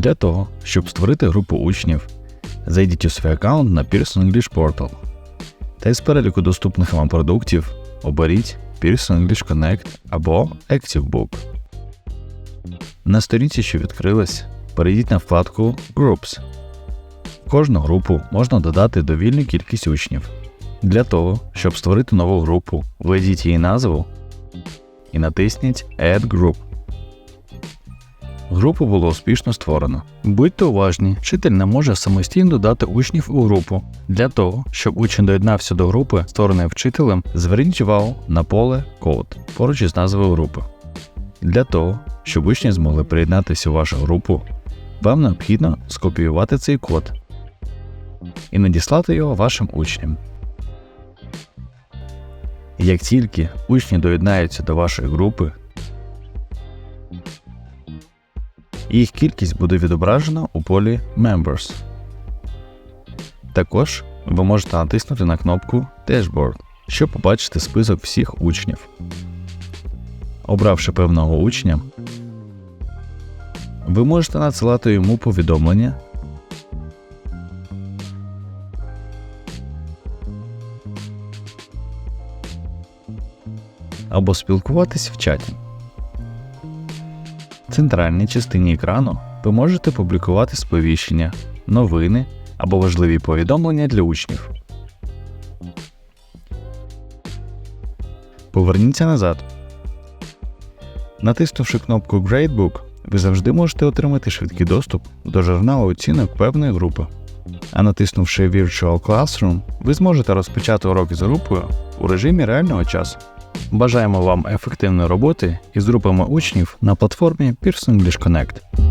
Для того, щоб створити групу учнів, зайдіть у свій аккаунт на Pearson English Portal та із переліку доступних вам продуктів оберіть Pearson English Connect або ActiveBook. На сторінці, що відкрилась, перейдіть на вкладку Groups. Кожну групу можна додати довільну кількість учнів. Для того, щоб створити нову групу, введіть її назву і натисніть Add Group. Групу було успішно створено. Будьте уважні, вчитель не може самостійно додати учнів у групу. Для того, щоб учень доєднався до групи, створеної вчителем, зверніть увагу на поле Code поруч із назвою групи. Для того, щоб учні змогли приєднатися у вашу групу, вам необхідно скопіювати цей код і надіслати його вашим учням. Як тільки учні доєднаються до вашої групи, їх кількість буде відображена у полі Members. Також ви можете натиснути на кнопку Dashboard, щоб побачити список всіх учнів. Обравши певного учня, ви можете надсилати йому повідомлення або спілкуватись в чаті. В центральній частині екрану ви можете публікувати сповіщення, новини або важливі повідомлення для учнів. Поверніться назад. Натиснувши кнопку Gradebook, ви завжди можете отримати швидкий доступ до журналу оцінок певної групи. А натиснувши Virtual Classroom, ви зможете розпочати уроки з групою у режимі реального часу. Бажаємо вам ефективної роботи із групами учнів на платформі Pearson English Connect.